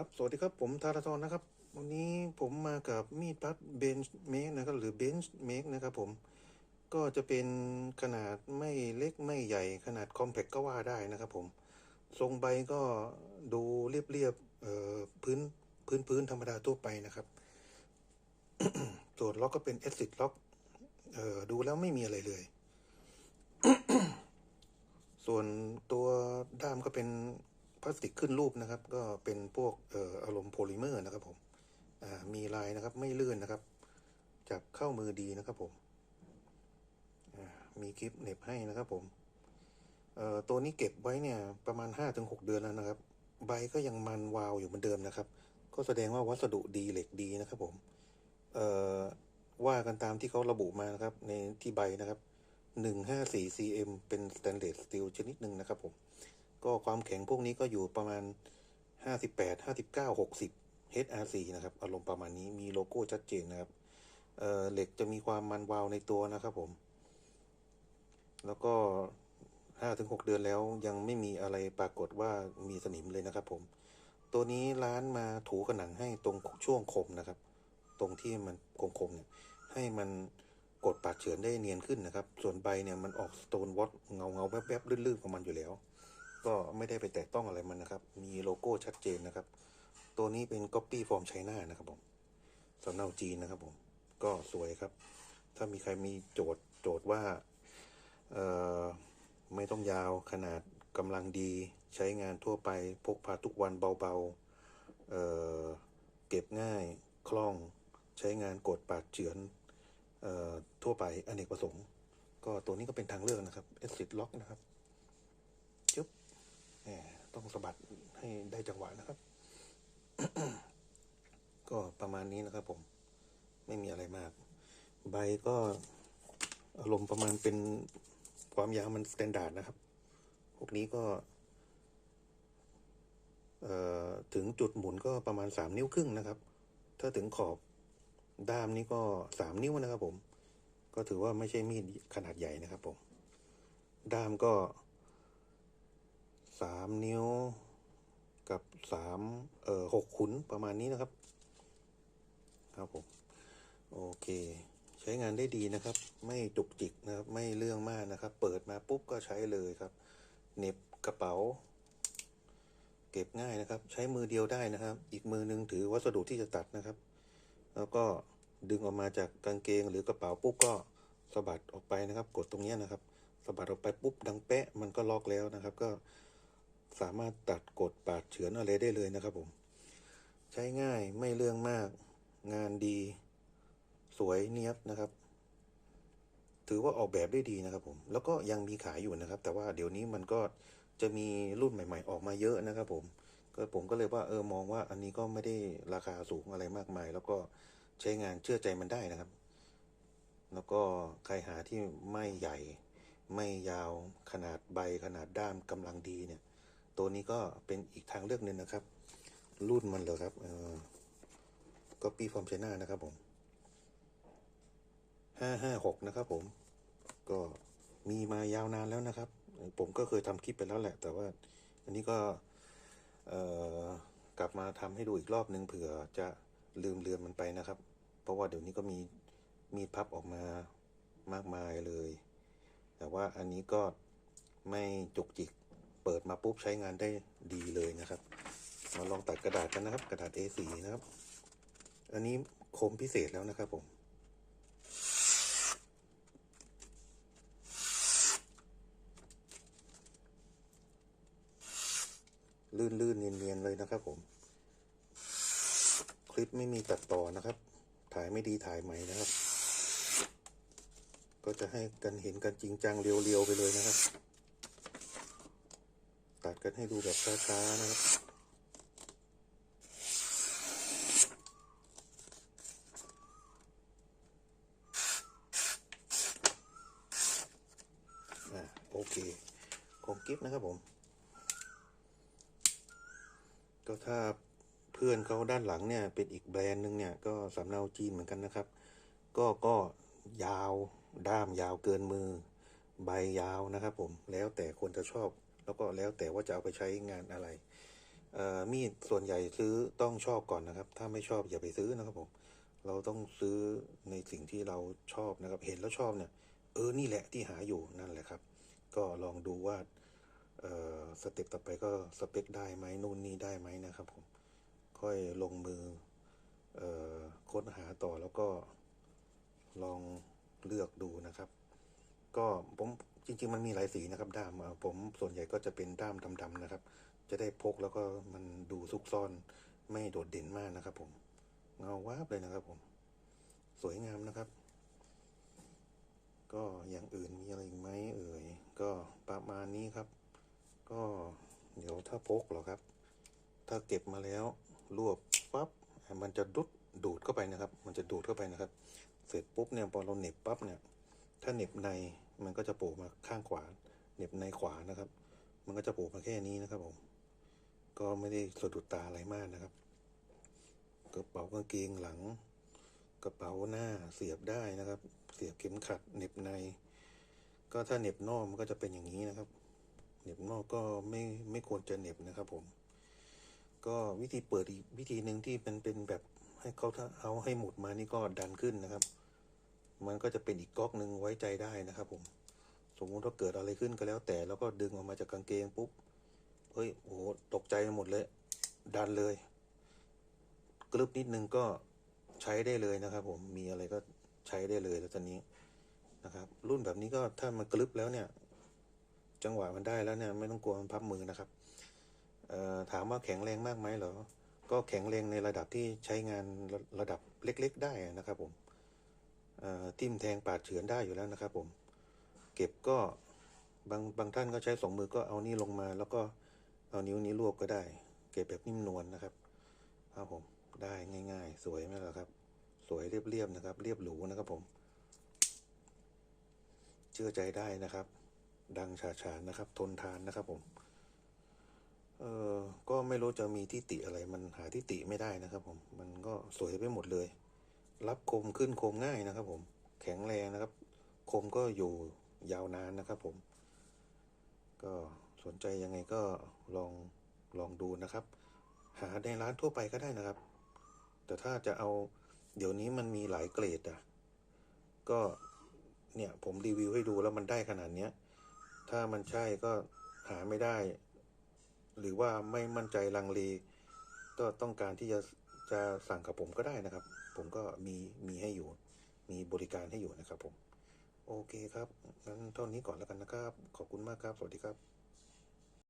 ครับ สวัสดีครับ ผมธาราธรนะครับ วันนี้ผมมากับมีดพัดเบนช์เมกนะครับ หรือเบนช์เมกนะครับผม ก็จะเป็นขนาดไม่เล็กไม่ใหญ่ขนาดคอมแพคก็ว่าได้นะครับผม ทรงใบก็ดูเรียบๆเอ่อพื้นพื้นพื้นธรรมดาทั่วไปนะครับส่วนล็อกก็เป็น a อ i d ล็อกดูแล้วไม่มีอะไรเลย ส่วนตัวด้ามก็เป็น พลาสติกขึ้นรูปนะครับ ก็เป็นพวกเอ่ออารมณ์โพลิเมอร์นะครับผมมีลายนะครับไม่ลื่นนะครับ จับเข้ามือดีนะครับผมมีคลิปเน็บให้นะครับผมตัวนี้เก็บไว้เนี่ยประมาณห้าถึงหกเดือนแล้วนะครับ ใบก็ยังมันวาวอยู่เหมือนเดิมนะครับ ก็แสดงว่าวัสดุดีเหล็กดีนะครับผมว่ากันตามที่เขาระบุมานะครับ ในที่ใบนะครับหนึ่งห้าสี่ cm เป็นสแตนเลสสตีลชนิดหนึ่งนะครับผม ก็ความแข็งพวกนี้ก็อยู่ประมาณห้าสิบแปดห้าสิบเก้าหกสิบ HRC นะครับ อารมณ์ประมาณนี้มีโลโก้ชัดเจนนะครับเเหล็กจะมีความมันวาวในตัวนะครับผม แล้วก็ห้าถึงหกเดือนแล้วยังไม่มีอะไรปรากฏว่ามีสนิมเลยนะครับผม ตัวนี้ร้านมาถูกระหนังให้ตรงช่วงคมนะครับ ตรงที่มันคมๆเนี่ยให้มันกดปาดเฉือนได้เนียนขึ้นนะครับ ส่วนใบเนี่ยมันออกสโตนวอตเงาเงาแวบๆลื่นๆของมันอยู่แล้ว ก็ไม่ได้ไปแตะต้องอะไรมันนะครับ มีโลโก้ชัดเจนนะครับ ตัวนี้เป็น Copy from China นะครับผมสำเนาจีนนะครับผม ก็สวยครับ ถ้ามีใครมีโจทย์โจทย์ว่าเอ่อไม่ต้องยาวขนาดกำลังดีใช้งานทั่วไปพกพาทุกวันเบาๆเเก็บง่ายคล่องใช้งานกดปาดเฉือนออทั่วไปอเนกประสงค์ ก็ตัวนี้ก็เป็นทางเลือกนะครับ a c i d Lock นะครับ ต้องสะบัดให้ได้จังหวะนะครับ ก็ประมาณนี้นะครับ ผม ไม่มีอะไรมาก ใบก็อารมณ์ประมาณเป็นความยาวมันสแตนดาร์ดนะครับ พวกนี้ก็ถึงจุดหมุนก็ประมาณสามนิ้วครึ่งนะครับ ถ้าถึงขอบด้ามนี้ก็สามนิ้วนะครับ ผม ก็ถือว่าไม่ใช่มีดขนาดใหญ่นะครับ ผม ด้ามก็ สามนิ้วกับสามเอ่อหกขุนประมาณนี้นะครับ ครับผม โอเค ใช้งานได้ดีนะครับ ไม่จุกจิกนะครับ ไม่เรื่องมากนะครับ เปิดมาปุ๊บก็ใช้เลยครับเน็บกระเป๋า เก็บง่ายนะครับ ใช้มือเดียวได้นะครับ อีกมือหนึงถือวัสดุที่จะตัดนะครับ แล้วก็ดึงออกมาจากกางเกงหรือกระเป๋าปุ๊บก็สะบัดออกไปนะครับ กดตรงนี้นะครับสะบัดออกไปปุ๊บดังแปะมันก็ล็อกแล้วนะครับ ก็ สามารถตัดกดปาดเฉือนอะไรได้เลยนะครับผม ใช้ง่ายไม่เรื่องมาก งานดี สวยเนียบนะครับ ถือว่าออกแบบได้ดีนะครับผม แล้วก็ยังมีขายอยู่นะครับ แต่ว่าเดี๋ยวนี้มันก็จะมีรุ่นใหม่ ๆ ออกมาเยอะนะครับผม ก็ผมก็เลยว่าเออมองว่าอันนี้ก็ไม่ได้ราคาสูงอะไรมากมาย แล้วก็ใช้งานเชื่อใจมันได้นะครับ แล้วก็ใครหาที่ไม่ใหญ่ ไม่ยาวขนาดใบขนาดด้ามกำลังดีเนี่ย ตัวนี้ก็เป็นอีกทางเลือกหนึ่งนะครับ รุ่นมันเหรอครับเออก็ปีฟอร์มไชน่านะครับผมห้าห้าหกนะครับผม ก็มีมายาวนานแล้วนะครับ ผมก็เคยทำคลิปไปแล้วแหละ แต่ว่าอันนี้ก็กลับมาทำให้ดูอีกรอบหนึ่งเผื่อจะลืมเลือนมันไปนะครับ เพราะว่าเดี๋ยวนี้ก็มีมีพับออกมามากมายเลย แต่ว่าอันนี้ก็ไม่จุกจิก เปิดมาปุ๊บใช้งานได้ดีเลยนะครับ มาลองตัดกระดาษกันนะครับ กระดาษ A4 นะครับ อันนี้คมพิเศษแล้วนะครับผมลื่นๆเนียนๆเลยนะครับผม คลิปไม่มีตัดต่อนะครับ ถ่ายไม่ดีถ่ายใหม่นะครับ ก็จะให้กันเห็นกันจริงจังเรียวๆไปเลยนะครับ ตัดกันให้ดูแบบช้าๆนะครับโอเคของกิฟนะครับผม ก็ถ้าเพื่อนเขาด้านหลังเนี่ย เป็นอีกแบรนด์หนึ่งเนี่ย ก็สำเนาจีนเหมือนกันนะครับ ก็ก็ยาวด้ามยาวเกินมือ ใบยาวนะครับผมแล้วแต่คนจะชอบ แล้วก็แล้วแต่ว่าจะเอาไปใช้งานอะไรมีดส่วนใหญ่ซื้อต้องชอบก่อนนะครับ ถ้าไม่ชอบอย่าไปซื้อนะครับผมเราต้องซื้อในสิ่งที่เราชอบนะครับ เห็นแล้วชอบเนี่ยเออนี่แหละที่หาอยู่นั่นแหละครับ ก็ลองดูว่าสเต็ปต่อไปก็สเปคได้ไหมนู่นนี่ได้ไหมนะครับผมค่อยลงมือออค้นหาต่อแล้วก็ลองเลือกดูนะครับ ก็ผม จริง ๆ มันมีหลายสีนะครับ ด้ามผมส่วนใหญ่ก็จะเป็นด้ามดำๆนะครับ จะได้พกแล้วก็มันดูซุกซ่อนไม่โดดเด่นมากนะครับ ผม เงาวาบเลยนะครับ ผม สวยงามนะครับ ก็อย่างอื่นมีอะไรอีกไหมเอ่ยก็ประมาณนี้ครับ ก็เดี๋ยวถ้าพกหรอครับ ถ้าเก็บมาแล้วรวบปั๊บมันจะดุดดูดเข้าไปนะครับ มันจะดูดเข้าไปนะครับ เสร็จปุ๊บเนี่ยพอเราเน็บปั๊บเนี่ย ถ้าเน็บใน มันก็จะโผล่มาข้างขวาเน็บในขวานะครับ มันก็จะโผล่มาแค่นี้นะครับผมก็ไม่ได้สะดุดตาอะไรมากนะครับ กระเป๋ากางเกงหลัง กระเป๋าหน้าเสียบได้นะครับ เสียบเข็มขัดเน็บใน ก็ถ้าเน็บนอกมันก็จะเป็นอย่างนี้นะครับเน็บนอกก็ไม่ไม่ควรจะเน็บนะครับผม ก็วิธีเปิดอีกวิธีหนึ่งที่เป็นเป็นแบบให้เขาถ้าเอาให้หมุดมานี่ก็ดันขึ้นนะครับ มันก็จะเป็นอีกก๊อกหนึ่งไว้ใจได้นะครับผม สมมุติว่าเกิดอะไรขึ้นก็แล้วแต่แล้วก็ดึงออกมาจากกางเกงปุ๊บเฮ้ยโอ้โหตกใจไปหมดเลย ดันเลยกรึบนิดนึงก็ใช้ได้เลยนะครับ ผมมีอะไรก็ใช้ได้เลยแล้วตอนนี้นะครับ รุ่นแบบนี้ก็ถ้ามันกรึบแล้วเนี่ย จังหวะมันได้แล้วเนี่ย ไม่ต้องกลัวมันพับมือนะครับเอ่อถามว่าแข็งแรงมากไหมเหรอ ก็แข็งแรงในระดับที่ใช้งานระระดับเล็ก ๆ ได้นะครับผม ทิ่มแทงปาดเฉือนได้อยู่แล้วนะครับ ผม เก็บก็บางบางท่านก็ใช้สองมือก็เอานี่ลงมา แล้วก็เอานิ้วนี้รวบก็ได้ เก็บแบบนิ่มนวลนะครับครับผมได้ง่าย ๆ สวยไหมล่ะครับ สวยเรียบๆนะครับ เรียบหรูนะครับผม เชื่อใจได้นะครับ ดังฉาฉานนะครับ ทนทานนะครับผมเออก็ไม่รู้จะมีที่ติอะไร มันหาที่ติไม่ได้นะครับ ผม มันก็สวยไปหมดเลย รับคมขึ้นคมง่ายนะครับ ผม แข็งแรงนะครับ คมก็อยู่ยาวนานนะครับผม ก็สนใจยังไงก็ลองลองดูนะครับ หาในร้านทั่วไปก็ได้นะครับ แต่ถ้าจะเอาเดี๋ยวนี้มันมีหลายเกรดอะ ก็เนี่ยผมรีวิวให้ดูแล้วมันได้ขนาดเนี้ย ถ้ามันใช่ก็หาไม่ได้ หรือว่าไม่มั่นใจลังเลก็ต้องการที่จะจะสั่งกับผมก็ได้นะครับ ผมก็มีมีให้อยู่ มีบริการให้อยู่นะครับผม โอเคครับงั้นเท่านี้ก่อนแล้วกันนะครับ ขอบคุณมากครับ สวัสดีครับ